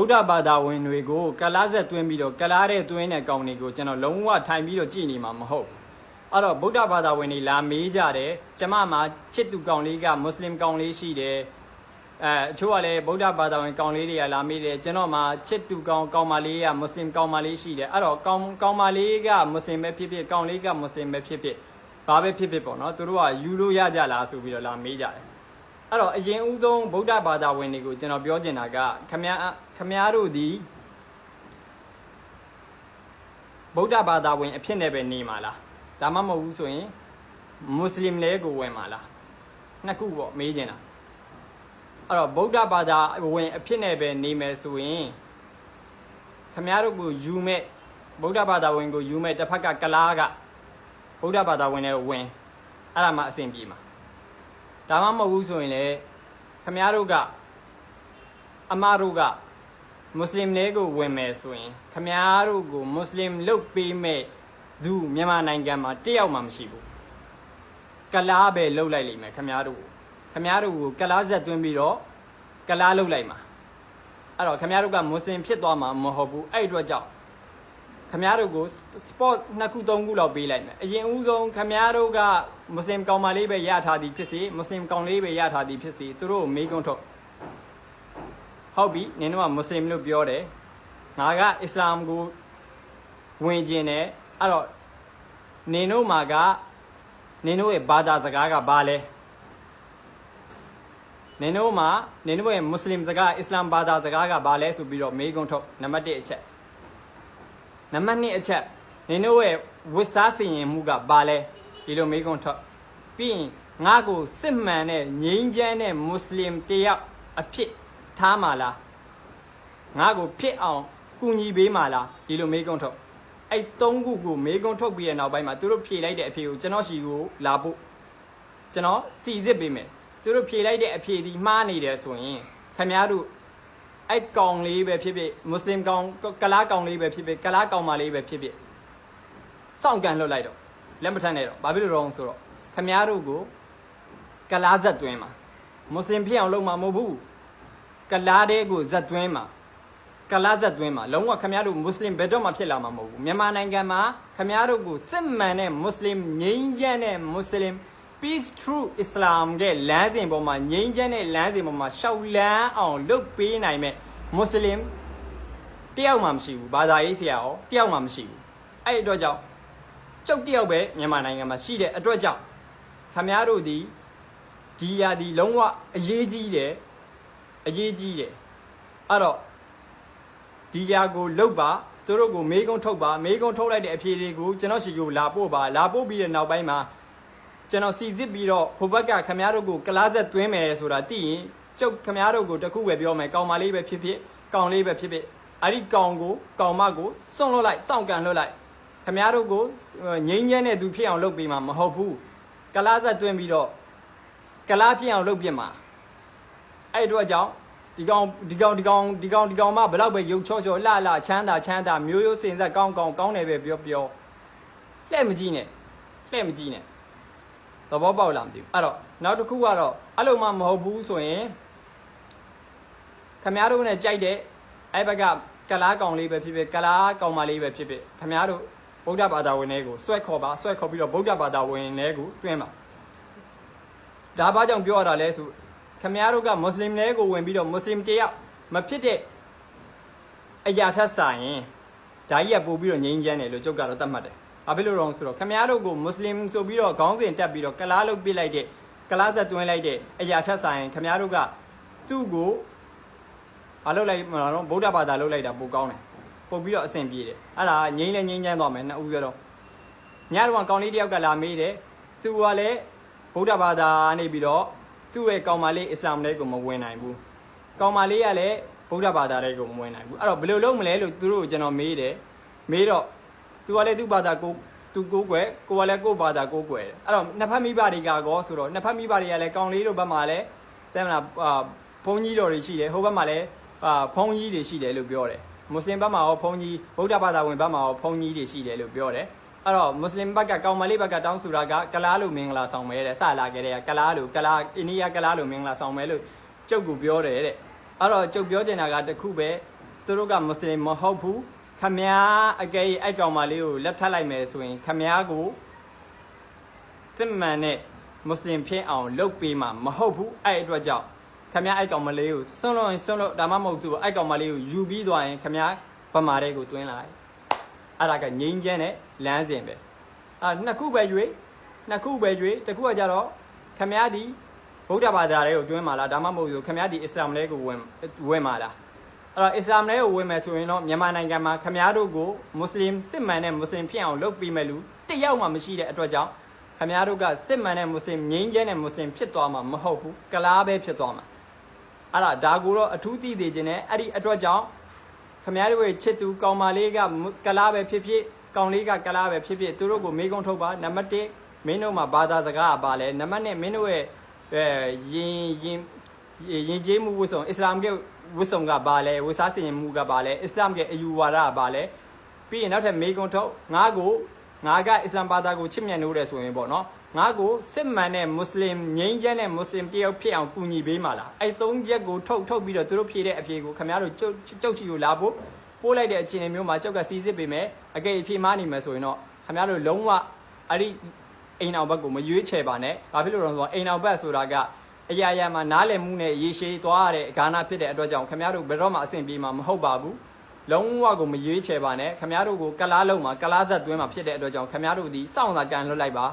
ဗုဒ္ဓဘာသာဝင်တွေကိုကလားဆက်သွင်းပြီးတော့ကလားတဲ့သွင်းတဲ့ကောင်တွေကိုကျွန်တော်လုံးဝထိုင်ပြီးတော့ကြည်နေမှာမဟုတ်ဘူးအဲ့တော့ဗုဒ္ဓဘာသာဝင်တွေလာမေးကြတယ်ကျမမှာချစ်သူကောင်လေးကမွတ်စလင်ကောင်လေးရှိတယ်အဲအချို့ကလည်းဗုဒ္ဓဘာသာဝင်ကောင်လေးတွေကလာမေးတယ်ကျွန်တော်မှာချစ်သူကောင်ကောင်မလေးကမွတ်စလင်ကောင်မလေးရှိတယ်အဲ့တော့ကောင်ကောင်မလေးကမွတ်စလင်ပဲဖြစ်ဖြစ်ကောင်လေးကမွတ်စလင်ပဲဖြစ်ဖြစ်ဘာပဲဖြစ်ဖြစ်ပေါ့နော်သူတို့ကယူလို့ရကြလားဆိုပြီးတော့လာမေးကြတယ် အဲ့တော့အရင်ဦးဆုံးဗုဒ္ဓဘာသာဝင်တွေကိုကျွန်တော်ပြောချင်တာကခမည်းခမည်းတို့ဒီဗုဒ္ဓဘာသာဝင်အဖြစ်နဲ့ပဲနေမှာလားဒါမှမဟုတ်ဘူးဆိုရင်မွတ်စလင်လဲကိုဝင်မှာလားနှစ်ခုပေါ့မေးချင်တာအဲ့တော့ဗုဒ္ဓဘာသာဝင်အဖြစ်နဲ့ပဲနေမယ်ဆိုရင်ခမည်းတို့ကိုယူမဲ့ဗုဒ္ဓဘာသာဝင်ကိုယူမဲ့တစ်ဖက်ကကလားကဗုဒ္ဓဘာသာဝင်တွေကိုဝင်အဲ့ဒါမှအဆင်ပြေမှာ ဒါမှမဟုတ်ဘူးဆိုရင်လေခမည်းတော်ကအမတို့ကမွတ်စလင်တွေကိုဝင်မယ်ဆိုရင်ခမည်းတော်ကိုမွတ်စလင်လုတ်ပေးမဲ့သူမြန်မာနိုင်ငံမှာတယောက်မှမရှိဘူးကလားပဲလုတ်လိုက်လိမ့်မယ်ခမည်းတော်ကိုခမည်းတော်ကိုကလားဆက်သွင်းပြီးတော့ကလားလုတ်လိုက်မှာအဲ့တော့ခမည်းတော်ကမွတ်စလင်ဖြစ်သွားမှာမဟုတ်ဘူးအဲ့ဒီအတွက်ကြောင့် ခမည်းတော်ကို sport နှစ်ခုသုံးခုလောက်ပေးလိုက်မယ်အရင်ဦးဆုံးခမည်းတော်ကမွတ်စလင်ကောင်မလေးပဲရထားသည်ဖြစ်စေမွတ်စလင်ကောင်လေးပဲရထားသည်ဖြစ်စေသူတို့ကိုမေးခွန်းထုတ်ဟုတ်ပြီနင်တို့ကမွတ်စလင်လို့ပြောတယ်ငါကအစ္စလာမ်ကိုဝင်ကျင်တယ်အဲ့တော့နင်တို့မှာကနင်တို့ရဲ့ဘာသာစကားကဘာလဲနင်တို့မှာနင်တို့ရဲ့မွတ်စလင်စကားအစ္စလာမ်ဘာသာစကားကဘာလဲဆိုပြီးတော့မေးခွန်းထုတ်နံပါတ်1အချက် နံပါတ်2အချက်နင်တို့ရဲ့ဝစ်စားစင်ရင်မှုကဘာလဲဒီလိုမေးခွန်းထွက်ပြီးရင်ငါ့ကိုစစ်မှန်တဲ့ငြိမ်းချမ်းတဲ့မွတ်စလင်တယောက်အဖြစ်ထားမှာလားငါ့ကိုဖြစ်အောင်ကူညီပေးမှာလားဒီလိုမေးခွန်းထွက်အဲ့သုံးခုကိုမေးခွန်းထုတ်ပြီးတဲ့နောက်ပိုင်းမှာသူတို့ဖြေလိုက်တဲ့အဖြေကိုကျွန်တော်ရှီကိုလာဖို့ကျွန်တော်စီစစ်ပေးမယ်သူတို့ဖြေလိုက်တဲ့အဖြေဒီမှားနေတယ်ဆိုရင်ခင်ဗျားတို့ အဲ့ကောင်လေးပဲဖြစ်ဖြစ်မွတ်စလင်ကောင်ကလားကောင်လေးပဲဖြစ်ဖြစ်ကလားကောင်မလေးပဲဖြစ်ဖြစ်စောင့်ကန်လွတ်လိုက်တော့လက်မထမ်းနဲ့တော့ဘာဖြစ်လို့တော့ဆိုတော့ခမားတို့ကိုကလားဇက်သွင်းမှာမွတ်စလင်ဖြစ်အောင်လုပ်မှာမဟုတ်ဘူးကလားတဲ့ကိုဇက်သွင်းမှာကလားဇက်သွင်းမှာလုံးဝခမားတို့မွတ်စလင်ဘယ်တော့မှဖြစ်လာမှာမဟုတ်ဘူးမြန်မာနိုင်ငံမှာခမားတို့ကိုစစ်မှန်တဲ့မွတ်စလင်ငြိမ်းချမ်းတဲ့မွတ်စလင် peace true islam ရဲ့လမ်းစဉ်ပေါ်မှာငြိမ်းချမ်းတဲ့လမ်းစဉ်ပေါ်မှာရှောက်လန်းအောင်လုပ်ပေးနိုင်မဲ့မွတ်စလင်တယောက်မှမရှိဘူးဘာသာရေးဆရာရောတယောက်မှမရှိဘူးအဲ့ဒီအတွက်ကြောင့်ကျုပ်တယောက်ပဲမြန်မာနိုင်ငံမှာရှိတဲ့အတွက်ကြောင့်ခမည်းတော်ဒီဒီရာဒီလုံးဝအရေးကြီးတယ်အရေးကြီးတယ်အဲ့တော့ဒီရာကိုလုတ်ပါသူတို့ကိုမေးကုန်းထုတ်ပါမေးကုန်းထုတ်လိုက်တဲ့အဖြေတွေကိုကျွန်တော်ရှိကိုလာပို့ပါလာပို့ပြီးတဲ့နောက်ပိုင်းမှာ ကျွန်တော်စီစစ်ပြီးတော့ဟိုဘက်ကခမားတို့ကိုကလားဆက်သွင်းမယ်ဆိုတာသိရင်ကျုပ်ခမားတို့ကိုတခုပဲပြောမယ်ကောင်မလေးပဲဖြစ်ဖြစ်ကောင်လေးပဲဖြစ်ဖြစ်အဲ့ဒီကောင်ကိုကောင်မကိုစွန့်လွတ်လိုက်စောင့်ကန်လွတ်လိုက်ခမားတို့ကိုငိမ့်ညမ်းတဲ့သူဖြစ်အောင်လုပ်ပေးမှာမဟုတ်ဘူးကလားဆက်သွင်းပြီးတော့ကလားဖြစ်အောင်လုပ်ပြမှာအဲ့ဒီတော့ကြောင့်ဒီကောင်ဒီကောင်ဒီကောင်ဒီကောင်ဒီကောင်မဘလောက်ပဲရုပ်ချောချောလှလှချမ်းသာချမ်းသာမျိုးရိုးစင်ဆက်ကောင်းကောင်းကောင်းတယ်ပဲပြောပြောလှဲ့မကြည့်နဲ့လှဲ့မကြည့်နဲ့ သဘောပေါက်လားမသိဘူးအဲ့တော့နောက်တစ်ခုကတော့အဲ့လိုမှမဟုတ်ဘူးဆိုရင်ခမားတို့နဲ့ကြိုက်တဲ့အဲ့ဘက်ကကလားကောင်လေးပဲဖြစ်ဖြစ်ကလားကောင်မလေးပဲဖြစ်ဖြစ်ခမားတို့ဗုဒ္ဓဘာသာဝင်တွေကိုဆွဲခေါ်ပါဆွဲခေါ်ပြီးတော့ဗုဒ္ဓဘာသာဝင်တွေကိုတွင်းပါဒါဘာကြောင့်ပြောရတာလဲဆိုခမားတို့ကမွတ်စလင်တွေကိုဝင်ပြီးတော့မွတ်စလင်တယောက်မဖြစ်တဲ့အရာထက်ဆိုင်ရင်ဒါကြီးကပို့ပြီးတော့ငြိမ်းချမ်းတယ်လို့ကျုပ်ကတော့သတ်မှတ်တယ်။ ဘာဖြစ်လို့တော့ဆိုတော့ခမည်းတော်ကိုမွတ်စလင်ဆိုပြီးတော့ခေါင်းစဉ်တက်ပြီးတော့ကလားလုတ်ပစ်လိုက်တဲ့ကလားသက်သွင်းလိုက်တဲ့အရာထက်ဆိုင်ခမည်းတော်ကသူ့ကိုဘာလုပ်လိုက်မလားတော့ဗုဒ္ဓဘာသာလုပ်လိုက်တာပိုကောင်းတယ်။ပို့ပြီးတော့အဆင်ပြေတယ်။အဲ့ဒါငြိမ်းလဲငြိမ်းချမ်းသွားမယ်နှစ်ဦးရတော့ညတော့ကောင်လေးတယောက်ကလာမေးတယ်။သူကလည်းဗုဒ္ဓဘာသာနေပြီးတော့သူ့ရဲ့ကောင်မလေးအစ္စလာမ်လေးကိုမဝင်နိုင်ဘူး။ကောင်မလေးကလည်းဗုဒ္ဓဘာသာလေးကိုမဝင်နိုင်ဘူး။အဲ့တော့ဘယ်လိုလုပ်မလဲလို့သူတို့ကိုကျွန်တော်မေးတယ်။မေးတော့ तू ကလည်းသူ့ဘာသာကိုသူကိုကိုွယ်ကိုကလည်းကိုဘာသာကိုကွယ်အဲ့တော့နှစ်ဖက်မိဘတွေကကောဆိုတော့နှစ်ဖက်မိဘတွေကလည်းကောင်လေးတို့ဘက်မှာလည်းတဲ့မလားအာဘုန်းကြီးတော်တွေရှိတယ်ဟိုဘက်မှာလည်းအာဘုန်းကြီးတွေရှိတယ်လို့ပြောတယ်မွတ်စလင်ဘက်မှာရောဘုန်းကြီးဗုဒ္ဓဘာသာဝင်ဘက်မှာရောဘုန်းကြီးတွေရှိတယ်လို့ပြောတယ်အဲ့တော့မွတ်စလင်ဘက်ကကောင်မလေးဘက်ကတောင်းဆိုတာကကလားလိုမင်္ဂလာဆောင်မဲတဲ့စလာခဲ့တဲ့ကလားလိုကလားအိန္ဒိယကလားလိုမင်္ဂလာဆောင်မဲလို့ကျုပ်ကပြောတယ်တဲ့အဲ့တော့ကျုပ်ပြောချင်တာကတခုပဲသူတို့ကမွတ်စလင်မဟုတ်ဘူး ခမည်းအကယ်၍အဲ့ကောင်မလေးကိုလက်ထပ်လိုက်မယ်ဆိုရင်ခမည်းကိုစစ်မှန်တဲ့မွတ်စလင်ဖြစ်အောင်လုပ်ပေးမှာမဟုတ်ဘူးအဲ့အတွက်ကြောင့်ခမည်းအဲ့ကောင်မလေးကိုစွန့်လို့ရင်စွန့်လို့ဒါမှမဟုတ်သူအဲ့ကောင်မလေးကိုယူပြီးသွားရင်ခမည်းဗမာတဲ့ကိုတွင်းလိုက်အဲ့ဒါကငိမ့်ချမ်းတဲ့လမ်းစဉ်ပဲအာနှစ်ခုပဲရွေးနှစ်ခုပဲရွေးတစ်ခုကကြတော့ခမည်းဒီဗုဒ္ဓဘာသာတွေကိုတွင်းမှာလားဒါမှမဟုတ်ဆိုခမည်းဒီအစ္စလာမ်လေးကိုဝင်ဝင်မှာလား အဲ့တော့အစ္စလာမ်လေးကိုဝင်မယ်ဆိုရင်တော့မြန်မာနိုင်ငံမှာခမားတို့ကိုမွတ်စလင်စစ်မှန်တဲ့မွတ်စလင်ဖြစ်အောင်လုပ်ပေးမယ်လူတစ်ယောက်မှမရှိတဲ့အတွက်ကြောင့်ခမားတို့ကစစ်မှန်တဲ့မွတ်စလင်ငြိမ်းချမ်းတဲ့မွတ်စလင်ဖြစ်သွားမှာမဟုတ်ဘူးကလားပဲဖြစ်သွားမှာအဲ့ဒါဒါကိုတော့အထူးသိသေးခြင်းနဲ့အဲ့ဒီအတွက်ကြောင့်ခမားတို့ရဲ့ချစ်သူကောင်မလေးကကလားပဲဖြစ်ဖြစ်ကောင်လေးကကလားပဲဖြစ်ဖြစ်သူတို့ကိုမေးခွန်းထုတ်ပါနံပါတ်1မင်းတို့မှာဘာသာစကားကပါလဲနံပါတ်2မင်းတို့ရဲ့အဲရင်ရင်ရင်ကျေးမှုဝတ်ဆောင်အစ္စလာမ်က ဝတ်ဆောင်ကပါလဲဝတ်စားစင်ရင်မှုကပါလဲအစ္စလာမ်ကအယူဝါဒကပါလဲပြီးရင်နောက်ထပ်မေးခွန်းထုတ်ငါကိုငါကအစ္စလာမ်ဘာသာကိုချစ်မြတ်နိုးတယ်ဆိုရင်ပေါ့နော်ငါကိုစစ်မှန်တဲ့မွတ်စလင်ငြိမ်းချမ်းတဲ့မွတ်စလင်တယောက်ဖြစ်အောင်ကူညီပေးမှာလားအဲ့သုံးချက်ကိုထုတ်ထုတ်ပြီးတော့သူတို့ဖြေတဲ့အဖြေကိုခင်ဗျားတို့ကျုပ်ကျုပ်ချီကိုလာဖို့ပို့လိုက်တဲ့အခြေအနေမျိုးမှာကျုပ်ကစီစစ်ပေးမယ်အကယ်ဖြေမားနေမယ်ဆိုရင်တော့ခင်ဗျားတို့လုံးဝအဲ့ဒီအိမ်အောင်ဘက်ကိုမရွေးချယ်ပါနဲ့ဘာဖြစ်လို့လဲဆိုတော့အိမ်အောင်ဘက်ဆိုတာက အရာရာမှာနားလည်မှုနဲ့ရေရှည်သွားရတဲ့ဂါနာဖြစ်တဲ့အတွက်ကြောင့်ခင်ဗျားတို့ဘယ်တော့မှအဆင်ပြေမှာမဟုတ်ပါဘူးလုံးဝကိုမရွေးချယ်ပါနဲ့ခင်ဗျားတို့ကိုကလားလုံးမှာကလားသက်သွင်းမှာဖြစ်တဲ့အတွက်ကြောင့်ခင်ဗျားတို့ဒီစောင့်သာကန်လွတ်လိုက်ပါ